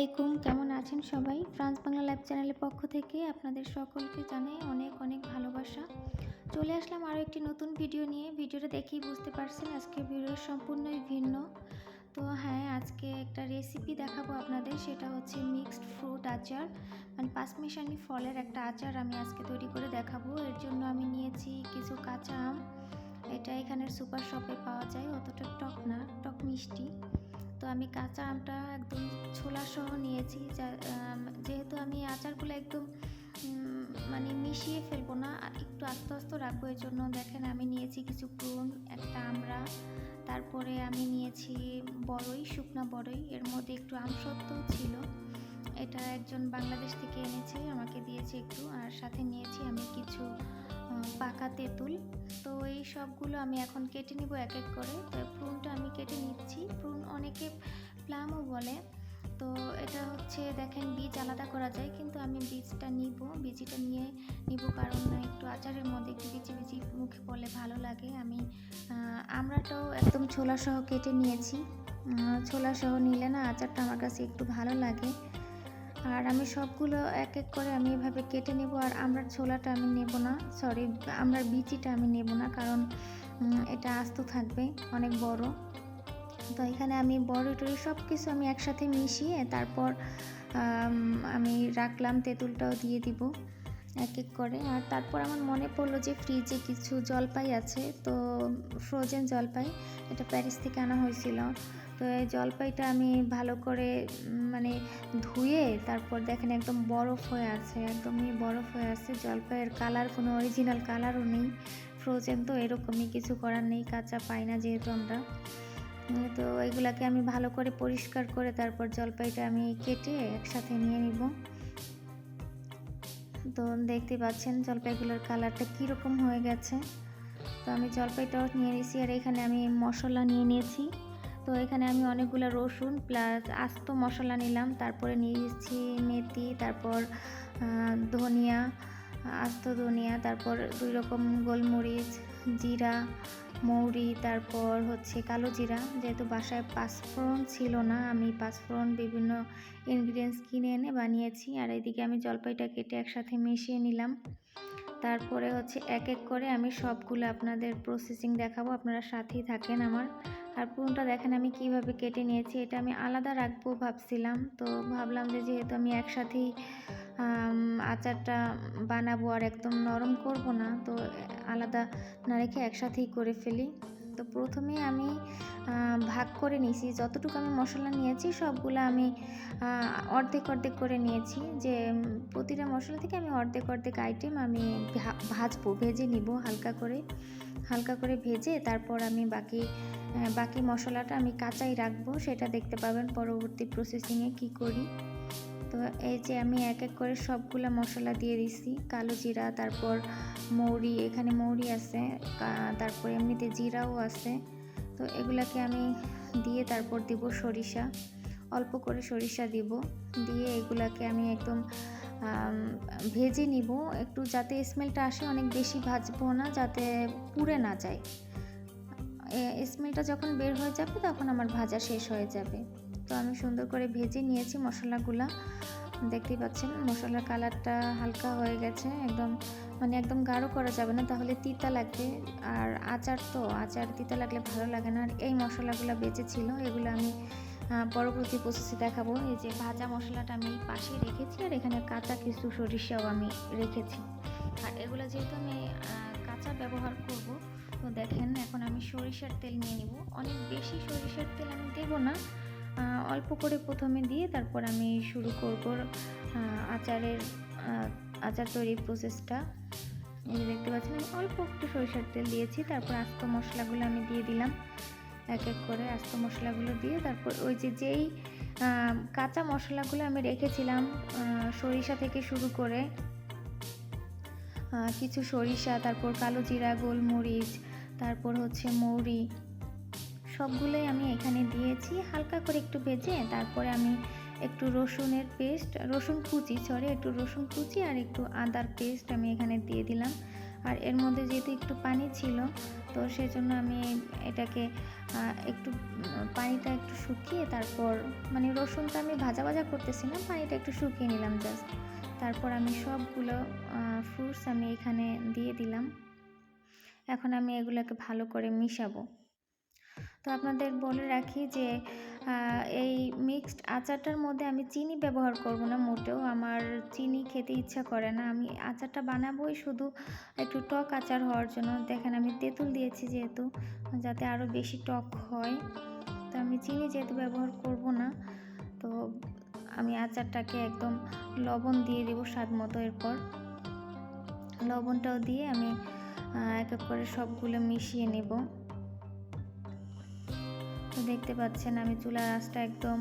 আলাইকুম, কেমন আছেন সবাই? ফ্রান্স বাংলা লাইভ চ্যানেলের পক্ষ থেকে আপনাদের সকলকে জানাই অনেক অনেক ভালোবাসা। চলে আসলাম আরও একটি নতুন ভিডিও নিয়ে। ভিডিওটা দেখেই বুঝতে পারছেন আজকে ভিডিও সম্পূর্ণই ভিন্ন। তো হ্যাঁ আজকে একটা রেসিপি দেখাবো আপনাদের, সেটা হচ্ছে মিক্সড ফ্রুট আচার। মানে পাঁচমিশানি ফলের একটা আচার আমি আজকে তৈরি করে দেখাবো। এর জন্য আমি নিয়েছি কিছু কাঁচা আম। এটা এখানের সুপার শপে পাওয়া যায়, অতটা টক না, টক মিষ্টি। আমি কাঁচা আমটা একদম ছোলা সহ নিয়েছি যেহেতু আমি আচারগুলো একদম মানে মিশিয়ে ফেলব না একটু আস্তে আস্তে রাখব এর জন্য দেখেন আমি নিয়েছি কিছু প্রুন একটা আমড়া, তারপরে আমি নিয়েছি বড়ই, শুকনা বড়ই, এর মধ্যে একটু আমসত্ত্বও ছিল, এটা একজন বাংলাদেশ থেকে এনেছে, আমাকে দিয়েছে একটু, আর সাথে নিয়েছি আমি কিছু পাকা তেঁতুল। তো এই সবগুলো আমি এখন কেটে নিব এক এক করে। তো প্রুনটা আমি কেটে নিচ্ছি। প্রুন অনেকে প্লামও বলে। তো এটা হচ্ছে দেখেন বীজ আলাদা করা যায় কিন্তু আমি বীজটা নিব। বীজিটা নিয়ে নিব কারণ একটু আচারের মধ্যে একটু বিচি বিচি মুখে পড়লে ভালো লাগে। আমি আহ, আমড়াটাও একদম ছোলা সহ কেটে নিয়েছি। ছোলা সহ নিলে না আচারটা আমার কাছে একটু ভালো লাগে। আর আমি সবগুলো এক এক করে আমি এভাবে কেটে নেব আর আমরার ছোলাটা আমি নেব না সরি আমরার বিচিটা আমি নেব না কারণ এটা আস্ত থাকবে, অনেক বড়। তো এখানে আমি বড় টড়ি সব কিছু আমি একসাথে মিশিয়ে তারপর, আমি রাখলাম, তেঁতুলটাও দিয়ে দিব এক এক করে। আর তারপর আমার মনে পড়ল যে ফ্রিজে কিছু জলপাই আছে, তো ফ্রোজেন জলপাই, এটা প্যারিস থেকে আনা হয়েছিল। তো এই জলপাইটা আমি ভালো করে মানে ধুয়ে তারপর দেখেন একদম বরফ হয়ে আছে, একদমই বরফ হয়ে আছে। জলপাইয়ের কালার, কোনো অরিজিনাল কালারও নেই ফ্রোজেন তো এরকমই, কিছু করার নেই, কাঁচা পাই না যেহেতু আমরা। তো এগুলাকে আমি ভালো করে পরিষ্কার করে তারপর জলপাইটা আমি কেটে একসাথে নিয়ে নিব। তো দেখতে পাচ্ছেন জলপাইগুলোর কালারটা কীরকম হয়ে গেছে। তো আমি জলপাইটাও নিয়ে নিয়েছি আর এখানে আমি মশলা নিয়ে নিয়েছি। তো এখানে আমি অনেকগুলো রসুন প্লাস আস্ত মশলা নিলাম। তারপরে নিয়েছি মেথি, তারপর ধনিয়া, আস্ত ধনিয়া, তারপর দুই রকম গোলমরিচ, জিরা, মৌরি, তারপর হচ্ছে কালো জিরা। যেহেতু বাসায় পাঁচফোড়ন ছিল না, আমি পাঁচফোড়ন বিভিন্ন ইনগ্রিডিয়েন্টস কিনে এনে বানিয়েছি। আর এদিকে আমি জলপাইটা কেটে একসাথে মিশিয়ে নিলাম। তারপরে হচ্ছে এক এক করে আমি সবগুলো আপনাদের প্রসেসিং দেখাবো। আপনারা সাথেই থাকেন আমার। আর পুরোটা দেখেন আমি কীভাবে কেটে নিয়েছি, এটা আমি আলাদা রাখব ভাবছিলাম। তো ভাবলাম যে যেহেতু আমি একসাথেই আচারটা বানাবো আর একদম নরম করব না, তো আলাদা না রেখে একসাথেই করে ফেলি। তো প্রথমে আমি ভাগ করে নিয়েছি, যতটুকু আমি মশলা নিয়েছি সবগুলো আমি অর্ধেক অর্ধেক করে নিয়েছি। যে প্রতিটা মশলা থেকে আমি অর্ধেক অর্ধেক আইটেম আমি ভাজবো, ভেজে নিব হালকা করে। হালকা করে ভেজে তারপর আমি বাকি বাকি মশলাটা আমি কাঁচাই রাখব, সেটা দেখতে পাবেন পরবর্তী প্রসেসিংয়ে কি করি। তো এই যে আমি এক এক করে সবগুলো মশলা দিয়ে দিছি, কালো জিরা, তারপর মৌরি, এখানে মৌরি আছে তারপর এমনিতে জিরাও আছে। তো এগুলাকে আমি দিয়ে তারপর দিব সরিষা, অল্প করে সরিষা দিব, দিয়ে এগুলাকে আমি একদম ভেজে নিব, একটু যাতে স্মেলটা আসে, অনেক বেশি ভাজবো না, যাতে পুড়ে না যায়। স্মেলটা যখন বের হয়ে যাবে তখন আমার ভাজা শেষ হয়ে যাবে। তো আমি সুন্দর করে ভেজে নিয়েছি মশলাগুলা। দেখতেই পাচ্ছেন, মশলার কালারটা হালকা হয়ে গেছে, একদম মানে একদম গাঢ় করা যাবে না, তাহলে তিতা লাগবে। আর আচার তো, আচার তিতা লাগলে ভালো লাগে না। আর এই মশলাগুলো বেঁচে ছিল, এগুলো আমি পরবর্তী প্রসেসে দেখাবো। এই যে ভাজা মশলাটা আমি পাশে রেখেছি, আর এখানে কাঁচা কিছু সরিষাও আমি রেখেছি। আর এগুলো যেহেতু আমি কাঁচা ব্যবহার করব তো দেখেন, এখন আমি সরিষার তেল নিয়ে নিব। অনেক বেশি সরিষার তেল আমি দেবো না। অল্প করে প্রথমে দিয়ে তারপর আমি শুরু করব আচারের আচার তৈরির প্রসেসটা এই দেখতে পাচ্ছেন, আমি অল্প একটু সরিষার তেল দিয়েছি। তারপর আস্ত মশলাগুলো আমি দিয়ে দিলাম এক এক করে। আস্ত মশলাগুলো দিয়ে তারপর ওই যে যেই কাঁচা মশলাগুলো আমি রেখেছিলাম সরিষা থেকে শুরু করে কিছু সরিষা, তারপর কালো জিরা, গোলমরিচ তারপর হচ্ছে মৌরি। সবগুলোই আমি এখানে দিয়েছি। হালকা করে একটু ভেজে তারপরে আমি একটু রসুনের পেস্ট, রসুন কুচি সরি একটু রসুন কুচি আর একটু আদার পেস্ট আমি এখানে দিয়ে দিলাম। আর এর মধ্যে যেহেতু একটু পানি ছিল, তো সেজন্য আমি এটাকে একটু পানিটা একটু শুকিয়ে তারপর মানে রসুনটা আমি ভাজা ভাজা করতেছি না, পানিটা একটু শুকিয়ে নিলাম জাস্ট তারপর আমি সবগুলো ফ্রুটস আমি এখানে দিয়ে দিলাম। এখন আমি এগুলোকে ভালো করে মিশাবো। তো আপনাদের বলে রাখি যে এই মিক্সড আচারটার মধ্যে আমি চিনি ব্যবহার করব না, মোটেও আমার চিনি খেতে ইচ্ছা করে না। আমি আচারটা বানাবোই শুধু একটু টক আচার হওয়ার জন্য। দেখেন আমি তেঁতুল দিয়েছি যেহেতু, যাতে আরও বেশি টক হয়। তো আমি চিনি যেহেতু ব্যবহার করব না, তো আমি আচারটাকে একদম লবণ দিয়ে দেবো স্বাদ মতো এরপর। লবণটাও দিয়ে আমি এক এক করে সবগুলো মিশিয়ে নেব। তো দেখতে পাচ্ছেন আমি চুলার আঁচটা একদম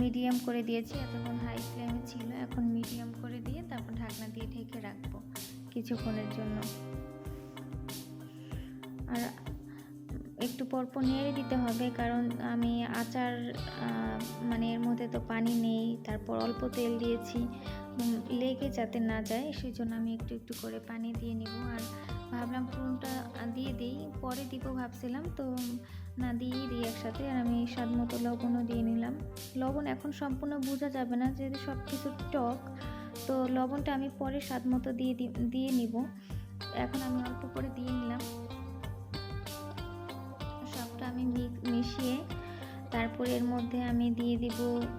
মিডিয়াম করে দিয়েছি। এতক্ষণ হাই ফ্লেমে ছিল। এখন মিডিয়াম করে দিয়ে তারপর ঢাকনা দিয়ে ঢেকে রাখব কিছুক্ষণের জন্য। আর একটু পরপর নেড়ে দিতে হবে, কারণ আমি আচার মানে এর মধ্যে তো পানি নেই, তারপর অল্প তেল দিয়েছি লেগে যাতে না যায় সেই জন্য আমি একটু একটু করে পানি দিয়ে নিব। আর ভাবলাম ফোড়নটা দিয়ে দিই, পরে দিব ভাবছিলাম, তো না দিয়েই দিই একসাথে, আর আমি স্বাদ মতো লবণও দিয়ে নিলাম। লবণ এখন সম্পূর্ণ বোঝা যাবে না, যেহেতু সব কিছু টক, তো লবণটা আমি পরে স্বাদ মতো দিয়ে দিয়ে নিব। এখন আমি অল্প করে দিয়ে নিলাম। আমি মিশিয়ে তারপর এর মধ্যে আমি দিয়ে দিব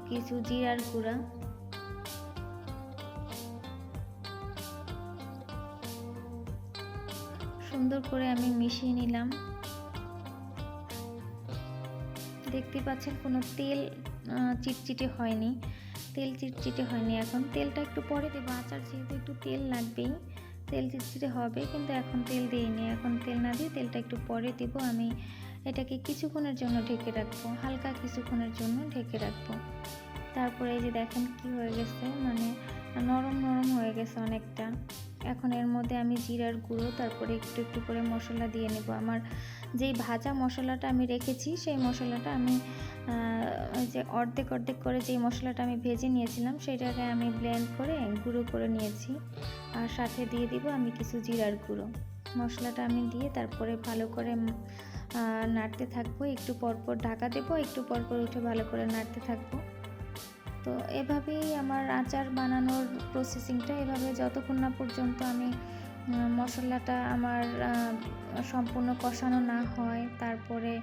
কিছু জিরার গুঁড়া। সুন্দর করে আমি মিশিয়ে নিলাম। দেখতে পাচ্ছেন কোনো তেল চিটচিটে হয়নি। তেল চিটচিটে হয়নি এখন। তেলটা একটু পরে দেবো। আচার যেহেতু একটু তেল লাগবেই, তেল চিটচিটে হবে, কিন্তু এখন তেল দিইনি। এখন তেল না দিয়ে তেলটা একটু পরে দেবো। আমি এটাকে কিছুক্ষণের জন্য ঢেকে রাখব, হালকা কিছুক্ষণের জন্য ঢেকে রাখব। তারপরে এই যে দেখেন কি হয়ে গেছে মানে নরম নরম হয়ে গেছে অনেকটা। এখন এর মধ্যে আমি জিরার গুঁড়ো, তারপরে একটু একটু করে মশলা দিয়ে নেব। আমার যেই ভাজা মশলাটা আমি রেখেছি, সেই মশলাটা আমি যে অর্ধেক অর্ধেক করে যেই মশলাটা আমি ভেজে নিয়েছিলাম, সেটাকে আমি ব্লেন্ড করে গুঁড়ো করে নিয়েছি। আর সাথে দিয়ে দিব আমি কিছু জিরার গুঁড়ো। মশলাটা আমি দিয়ে তারপরে ভালো করে নাড়তে থাকব, একটু পরপর ঢাকা দেবো, একটু পরপর উঠে ভালো করে নাড়তে থাকব। তো এভাবেই আমার আচার বানানোর প্রসেসিংটা এভাবে যতক্ষণ না পর্যন্ত আমি মশলাটা আমার সম্পূর্ণ কষানো না হয়, তারপরে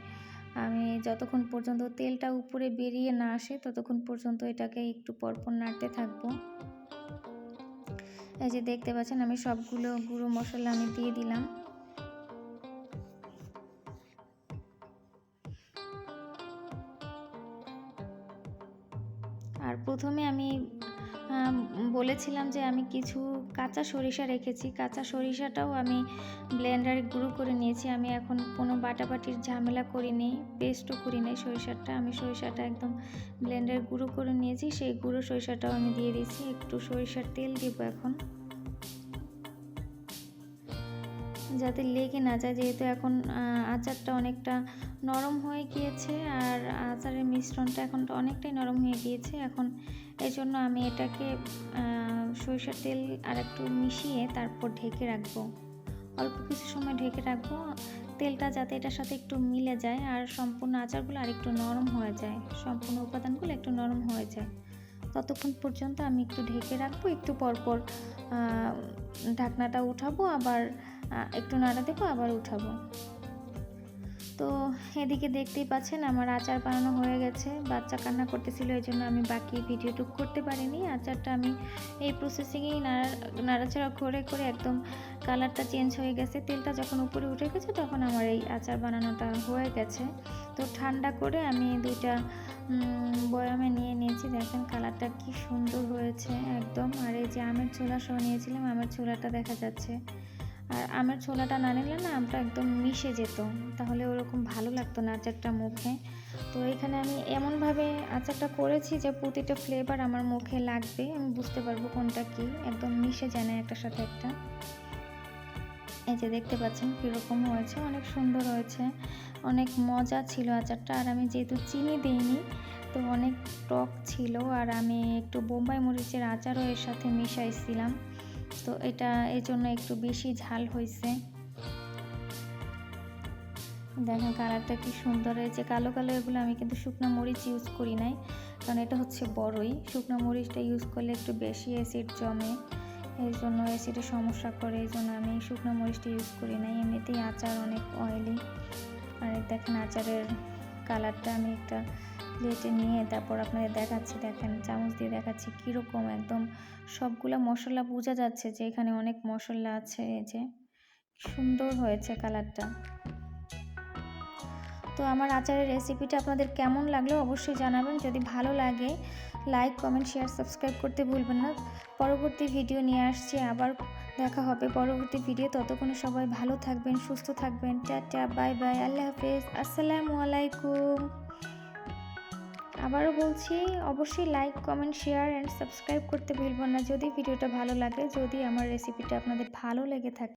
আমি যতক্ষণ পর্যন্ত তেলটা উপরে বেরিয়ে না আসে, ততক্ষণ পর্যন্ত এটাকে একটু পরপর নাড়তে থাকব। এই যে দেখতে পাচ্ছেন, আমি সবগুলো গুঁড়ো মশলা আমি দিয়ে দিলাম। প্রথমে আমি বলেছিলাম যে আমি কিছু কাঁচা সরিষা রেখেছি। কাঁচা সরিষাটাও আমি ব্লেন্ডারে গুঁড়ো করে নিয়েছি। আমি এখন কোনো বাটাবাটির ঝামেলা করিনি পেস্টও করি নাই সরিষাটা। আমি সরিষাটা একদম ব্লেন্ডারে গুঁড়ো করে নিয়েছি। সেই গুঁড়ো সরিষাটাও আমি দিয়ে দিয়েছি। একটু সরিষার তেল দিব এখন। যাতে লেগে না যায়, যেহেতু এখন আচারটা অনেকটা নরম হয়ে গিয়েছে আর আচারের মিশ্রণটা এখন তো অনেকটাই নরম হয়ে গিয়েছে। এখন এই জন্য আমি এটাকে সরিষার তেল আর একটু মিশিয়ে তারপর ঢেকে রাখব। অল্প কিছু সময় ঢেকে রাখব। তেলটা যাতে এটার সাথে একটু মিলে যায় আর সম্পূর্ণ আচারগুলো আর একটু নরম হয়ে যায়। সম্পূর্ণ উপাদানগুলো একটু নরম হয়ে যায়। ততক্ষণ পর্যন্ত আমি একটু ঢেকে রাখব। একটু পরপর ঢাকনাটা উঠাবো, আবার একটু নাড়া দেবো, আবার উঠাবো। তো এদিকে দেখতেই পাচ্ছেন আমার আচার বানানো হয়ে গেছে। বাচ্চা কান্না করতেছিল এই জন্য আমি বাকি ভিডিওটুক করতে পারিনি। আচারটা আমি এই প্রসেসিংয়েই নাড়া, নাড়াচাড়া করে করে একদম কালারটা চেঞ্জ হয়ে গেছে। তেলটা যখন উপরে উঠে গেছে, তখন আমার এই আচার বানানোটা হয়ে গেছে। তো ঠান্ডা করে আমি দুইটা বয়ামে নিয়ে নিয়েছি। দেখেন কালারটা কি সুন্দর হয়েছে একদম। আর এই যে আমের ছোলা সহ নিয়েছিলাম, আমের ছোলাটা দেখা যাচ্ছে। আর আমের ছোলাটা না নিলে না আমটা একদম মিশে যেত। তাহলে ওরকম ভালো লাগতো না আচারটা মুখে। তো এখানে আমি এমনভাবে আচারটা করেছি যে প্রতিটা ফ্লেভার আমার মুখে লাগবে। আমি বুঝতে পারব কোনটা কি। একদম মিশে যায় না একটার সাথে একটা। এই যে দেখতে পাচ্ছেন কীরকম হয়েছে। অনেক সুন্দর হয়েছে। অনেক মজা ছিল আচারটা। আর আমি যেহেতু চিনি দিইনি, তো অনেক টক ছিল। আর আমি একটু বোম্বাই মরিচের আচারও এর সাথে মিশাইছিলাম। তো এটা এই জন্য একটু বেশি ঝাল হয়েছে। দেখেন কালারটা কি সুন্দর হয়েছে। কালো কালো এগুলো আমি কিন্তু শুকনো মরিচ ইউজ করি নাই, কারণ এটা হচ্ছে বড়ই। শুকনো মরিচটা ইউজ করলে একটু বেশি অ্যাসিড জমে এই জন্য অ্যাসিডের সমস্যা করে, এই জন্য আমি শুকনো মরিচটা ইউজ করি নাই। এমনিতেই আচার অনেক অয়েলি আর দেখেন আচারের কালারটা আমি একটা প্লেটে নিয়ে তারপর আপনাদের দেখাচ্ছি, দেখেন চামচ দিয়ে দেখাচ্ছি কীরকম একদম সবগুলো মশলা বোঝা যাচ্ছে যে এখানে অনেক মশলা আছে, এই যে সুন্দর হয়েছে কালারটা। তো আমার আচারের রেসিপিটা আপনাদের কেমন লাগল অবশ্যই জানাবেন, যদি ভালো লাগে লাইক, কমেন্ট, শেয়ার, সাবস্ক্রাইব করতে ভুলবেন না। পরবর্তী ভিডিও নিয়ে আসছি, আবার দেখা হবে পরবর্তী ভিডিও। ততক্ষণে সবাই ভালো থাকবেন, সুস্থ থাকবেন। টাটা, বাই বাই, আল্লাহ হাফেজ। আসসালামু আলাইকুম। আবারও বলছি, অবশ্যই like comment share and subscribe করতে ভুলবেন না। যদি ভিডিওটা ভালো লাগে, যদি আমার রেসিপিটা আপনাদের ভালো লেগে থাকে